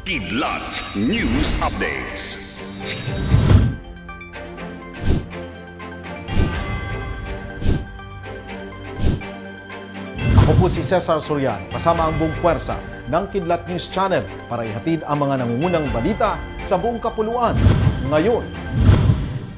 Kidlat News Updates. Ako po si Cesar Soriano, kasama ang buong puwersa ng Kidlat News Channel para ihatid ang mga nangungunang balita sa buong kapuluan. Ngayon,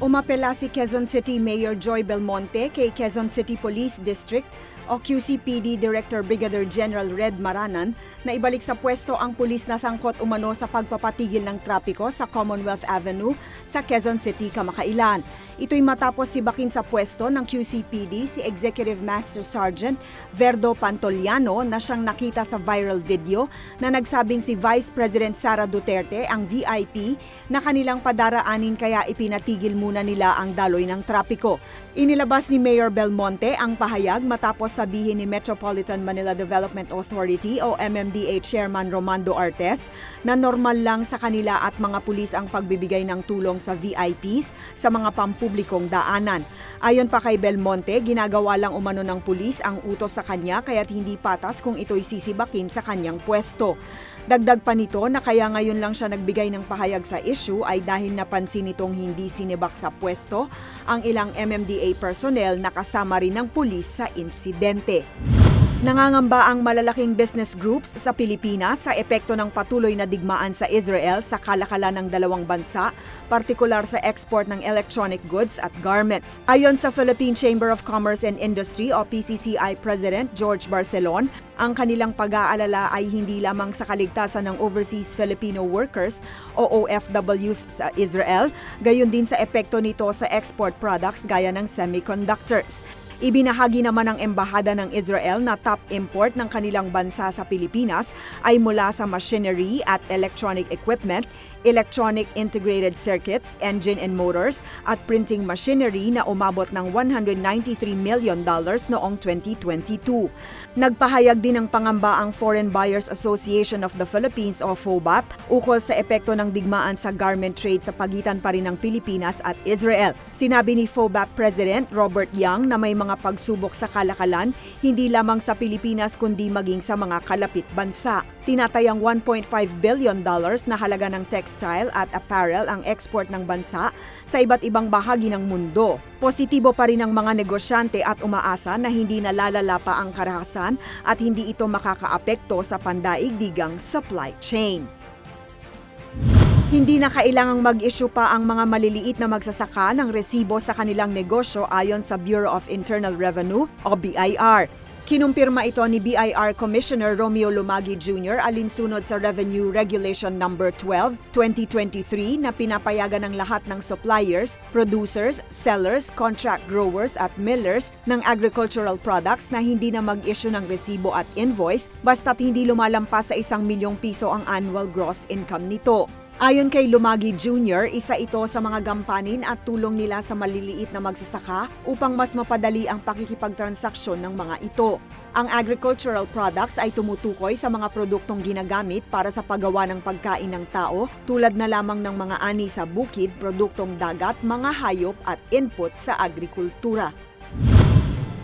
Umapela si Quezon City Mayor Joy Belmonte kay Quezon City Police District o QCPD Director Brigadier General Red Maranan na ibalik sa pwesto ang pulis na sangkot umano sa pagpapatigil ng trapiko sa Commonwealth Avenue sa Quezon City, Kamakailan. Ito'y matapos si Bakin sa pwesto ng QCPD si Executive Master Sergeant Verdo Pantoliano na siyang nakita sa viral video na nagsabing si Vice President Sara Duterte ang VIP na kanilang padaraanin kaya ipinatigil muna nila ang daloy ng trapiko. Inilabas ni Mayor Belmonte ang pahayag matapos sabihin ni Metropolitan Manila Development Authority o MMDA Chairman Romando Artes na normal lang sa kanila at mga pulis ang pagbibigay ng tulong sa VIPs sa mga pampublikong daanan. Ayon pa kay Belmonte, ginagawa lang umano ng pulis ang utos sa kanya kaya't hindi patas kung ito'y sisibakin sa kanyang pwesto. Dagdag pa nito na kaya ngayon lang siya nagbigay ng pahayag sa issue ay dahil napansin nitong hindi sinibak sa pwesto ang ilang MMDA personnel na kasama rin ng pulis sa insidente. Nangangamba ang malalaking business groups sa Pilipinas sa epekto ng patuloy na digmaan sa Israel sa kalakalan ng dalawang bansa, partikular sa export ng electronic goods at garments. Ayon sa Philippine Chamber of Commerce and Industry o PCCI President George Barcelon, ang kanilang pag-aalala ay hindi lamang sa kaligtasan ng overseas Filipino workers o OFWs sa Israel, gayon din sa epekto nito sa export products gaya ng semiconductors. Ibinahagi naman ng Embahada ng Israel na top import ng kanilang bansa sa Pilipinas ay mula sa machinery at electronic equipment, electronic integrated circuits, engine and motors, at printing machinery na umabot ng 193 million dollars noong 2022. Nagpahayag din ng pangamba ang Foreign Buyers Association of the Philippines o FOBAP ukol sa epekto ng digmaan sa garment trade sa pagitan pa rin ng Pilipinas at Israel. Sinabi ni FOBAP President Robert Young na may mga pagsubok sa kalakalan hindi lamang sa Pilipinas kundi maging sa mga kalapit bansa. Tinatayang 1.5 billion dollars na halaga ng textile at apparel ang export ng bansa sa iba't ibang bahagi ng mundo. Positibo pa rin ang mga negosyante at umaasa na hindi nalalala pa ang karahasan at hindi ito makakaapekto sa pandaigdigang supply chain. Hindi na kailangang mag-issue pa ang mga maliliit na magsasaka ng resibo sa kanilang negosyo ayon sa Bureau of Internal Revenue o BIR. Kinumpirma ito ni BIR Commissioner Romeo Lumagi Jr. alinsunod sa Revenue Regulation No. 12, 2023 na pinapayagan ng lahat ng suppliers, producers, sellers, contract growers at millers ng agricultural products na hindi na mag-issue ng resibo at invoice basta't hindi lumalampas sa isang milyong piso ang annual gross income nito. Ayon kay Lumagi Jr., isa ito sa mga gampanin at tulong nila sa maliliit na magsasaka upang mas mapadali ang pakikipagtransaksyon ng mga ito. Ang agricultural products ay tumutukoy sa mga produktong ginagamit para sa paggawa ng pagkain ng tao tulad na lamang ng mga ani sa bukid, produktong dagat, mga hayop at input sa agrikultura.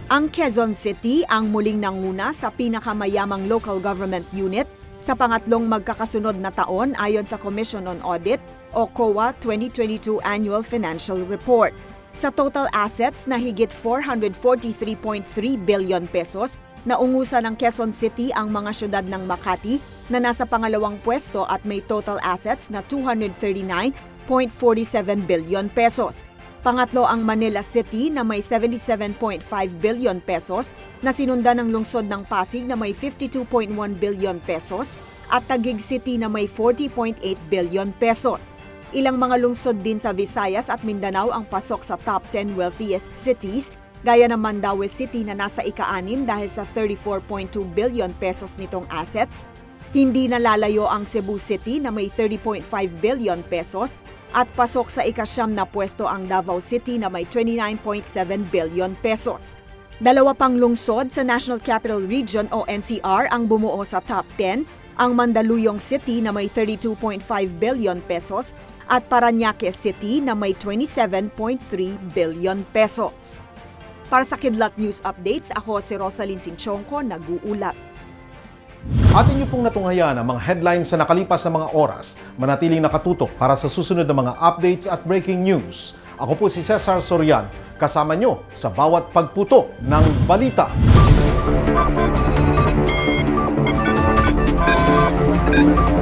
Ang Quezon City ang muling nanguna sa pinakamayamang local government unit sa pangatlong magkakasunod na taon ayon sa Commission on Audit o COA 2022 Annual Financial Report. Sa total assets na higit 443.3 billion pesos, naungusan ng Quezon City ang mga syudad ng Makati na nasa pangalawang pwesto at may total assets na 239.47 billion pesos. Pangatlo ang Manila City na may 77.5 billion pesos na sinundan ng lungsod ng Pasig na may 52.1 billion pesos at Taguig City na may 40.8 billion pesos. Ilang mga lungsod din sa Visayas at Mindanao ang pasok sa top 10 wealthiest cities gaya ng Mandaue City na nasa ika-anim dahil sa 34.2 billion pesos nitong assets hindi nalalayo ang Cebu City na may 30.5 billion pesos at pasok sa ikasyam na pwesto ang Davao City na may 29.7 billion pesos. Dalawa pang lungsod sa National Capital Region o NCR ang bumuo sa top 10, ang Mandaluyong City na may 32.5 billion pesos at Paranaque City na may 27.3 billion pesos. Para sa Kidlat News Updates, ako si Rosalyn Sinchonko, nag-uulat. Atin niyo pong natunghayaan ang mga headlines sa nakalipas na mga oras, manatiling nakatutok para sa susunod na mga updates at breaking news. Ako po si Cesar Sorian, kasama nyo sa bawat pagputo ng balita. Thank you.